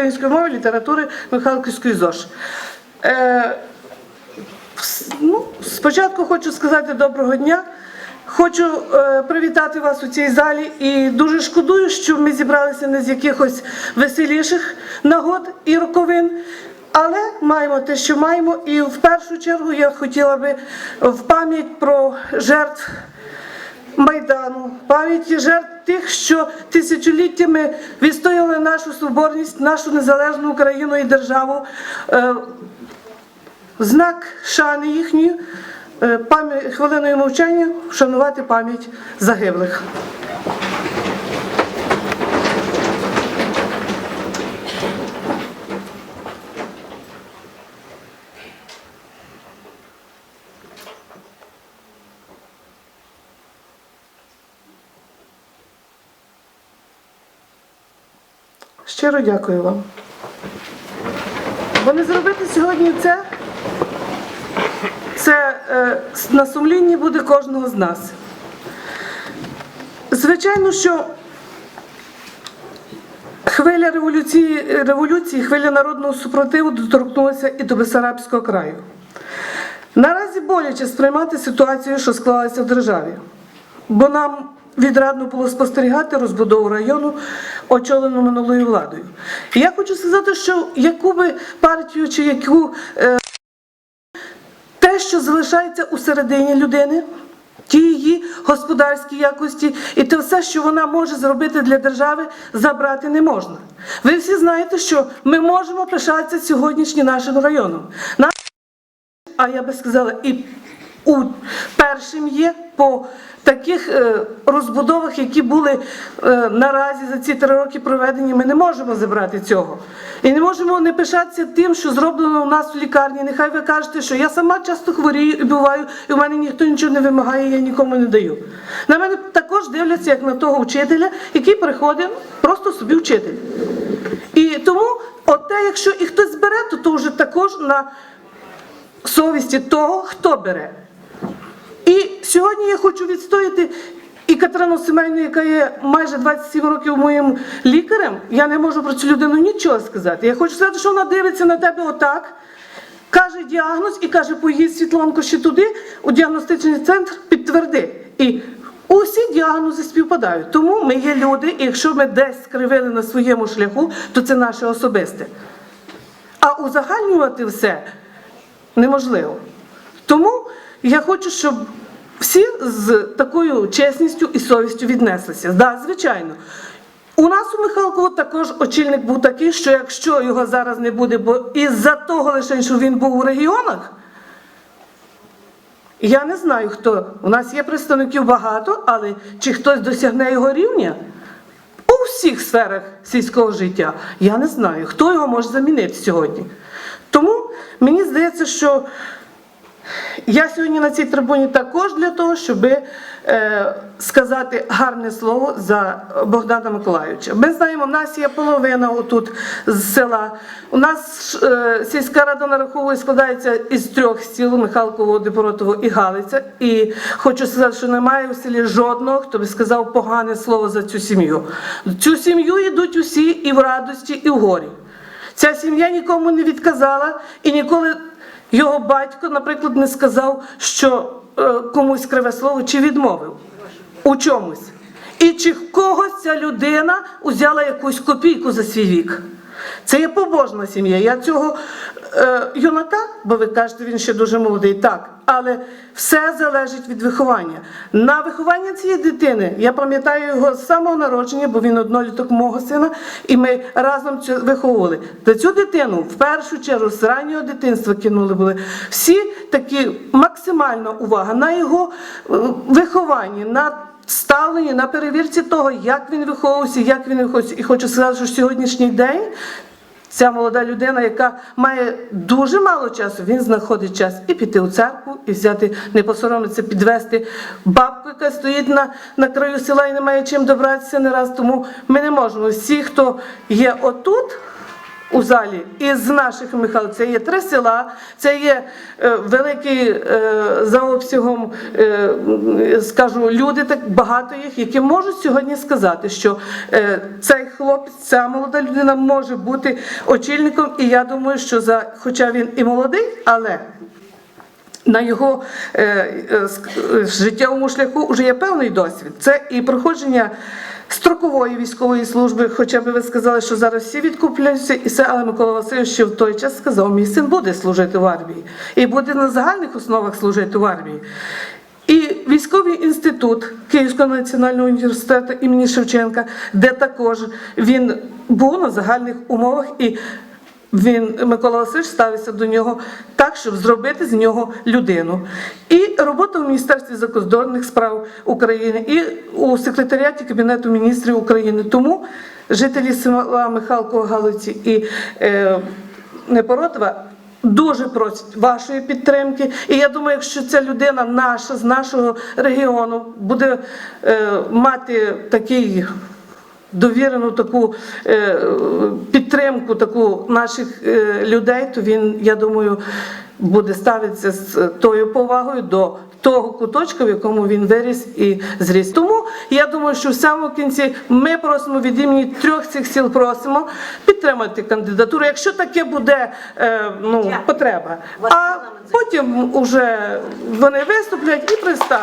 української мови, літератури Михайлівської ЗОЖ. Е, ну, спочатку хочу сказати доброго дня. Хочу е, привітати вас у цій залі і дуже шкодую, що ми зібралися не з якихось веселіших нагод і роковин. Але маємо те, що маємо, і в першу чергу я хотіла би в пам'ять про жертв Майдану, пам'яті жертв тих, що тисячоліттями відстояли нашу соборність, нашу незалежну Україну і державу. Е, знак шани їхньої е, хвилиною мовчання вшанувати пам'ять загиблих. Щиро дякую вам. Бо не зробити сьогодні це, це е, на сумлінні буде кожного з нас. Звичайно, що хвиля революції, революції, хвиля народного супротиву доторкнулася і до Бесарабського краю. Наразі боляче сприймати ситуацію, що склалася в державі, бо нам відрадно було спостерігати розбудову району, очолену минулою владою. І я хочу сказати, що яку би партію чи яку е, те, що залишається у середині людини, ті її господарські якості, і те все, що вона може зробити для держави, забрати не можна. Ви всі знаєте, що ми можемо пишатися сьогоднішнім нашим районом. Наш а я би сказала, і у першим є по таких е, розбудовах, які були е, наразі за ці три роки проведені, ми не можемо забрати цього. І не можемо не пишатися тим, що зроблено у нас в лікарні. Нехай ви кажете, що я сама часто хворію і буваю, і в мене ніхто нічого не вимагає, я нікому не даю. На мене також дивляться як на того вчителя, який приходить просто собі вчитель. І тому, от якщо і хтось збере, то, то вже також на совісті того, хто бере. Сьогодні я хочу відстояти і Катерину Семенівну, яка є майже 27 років моїм лікарем. Я не можу про цю людину нічого сказати. Я хочу сказати, що вона дивиться на тебе отак, каже діагноз і каже, поїдь Світланко ще туди, у діагностичний центр, підтверди. І усі діагнози співпадають. Тому ми є люди, і якщо ми десь скривили на своєму шляху, то це наше особисте. А узагальнювати все неможливо. Тому я хочу, щоб всі з такою чесністю і совістю віднеслися. Да, звичайно. У нас у Михалково також очільник був такий, що якщо його зараз не буде, бо із-за того лише, що він був у регіонах, я не знаю хто. У нас є представників багато, але чи хтось досягне його рівня? У всіх сферах сільського життя. Я не знаю, хто його може замінити сьогодні. Тому мені здається, що я сьогодні на цій трибуні також для того, щоб е, сказати гарне слово за Богдана Миколайовича. Ми знаємо, у нас є половина отут з села. У нас е, сільська рада нараховує складається із трьох сіл Михалково, Деборотово і Галиця. І хочу сказати, що немає у селі жодного, хто би сказав погане слово за цю сім'ю. Цю сім'ю йдуть усі і в радості, і в горі. Ця сім'я нікому не відказала і ніколи його батько, наприклад, не сказав, що е, комусь криве слово чи відмовив у чомусь. І чи в когось ця людина узяла якусь копійку за свій вік. Це є побожна сім'я. Я цього е, юнака, бо ви кажете, він ще дуже молодий, так, але все залежить від виховання. На виховання цієї дитини, я пам'ятаю його з самого народження, бо він одноліток мого сина, і ми разом виховували. Та цю дитину в першу чергу з раннього дитинства кинули були всі такі максимальна увага на його е, вихованні. на ставлені на перевірці того, як він виховувався, як він виховувався. І хочу сказати, що сьогоднішній день ця молода людина, яка має дуже мало часу, він знаходить час і піти у церкву, і взяти, не посоромитися, підвести бабку, яка стоїть на, на краю села і не має чим добратися не раз. Тому ми не можемо. Всі, хто є отут, у залі із наших Михайлів. Це є три села, це є е, великий е, за обсягом, е, скажу, люди, так багато їх, які можуть сьогодні сказати, що е, цей хлопець, ця молода людина може бути очільником. І я думаю, що за, хоча він і молодий, але на його е, е, життєвому шляху вже є певний досвід. Це і проходження строкової військової служби, хоча б ви сказали, що зараз всі відкупляються, і це, але Микола Васильович ще в той час сказав, мій син буде служити в армії і буде на загальних основах служити в армії. І військовий інститут Київського національного університету імені Шевченка, де також він був на загальних умовах і він Микола Васильович ставився до нього так, щоб зробити з нього людину. І робота в Міністерстві закордонних справ України, і у секретаріаті Кабінету міністрів України. Тому жителі села Михалкова Галиці і е, Непоротова дуже просять вашої підтримки. І я думаю, якщо ця людина наша з нашого регіону буде е, мати такий довірену таку е, підтримку таку наших е, людей, то він, я думаю, буде ставитися з тою повагою до того куточка, в якому він виріс і зріс. Тому я думаю, що в самому кінці ми просимо від імені трьох цих сіл просимо підтримати кандидатуру, якщо таке буде е, ну, потреба. А потім уже вони виступлять і представлять.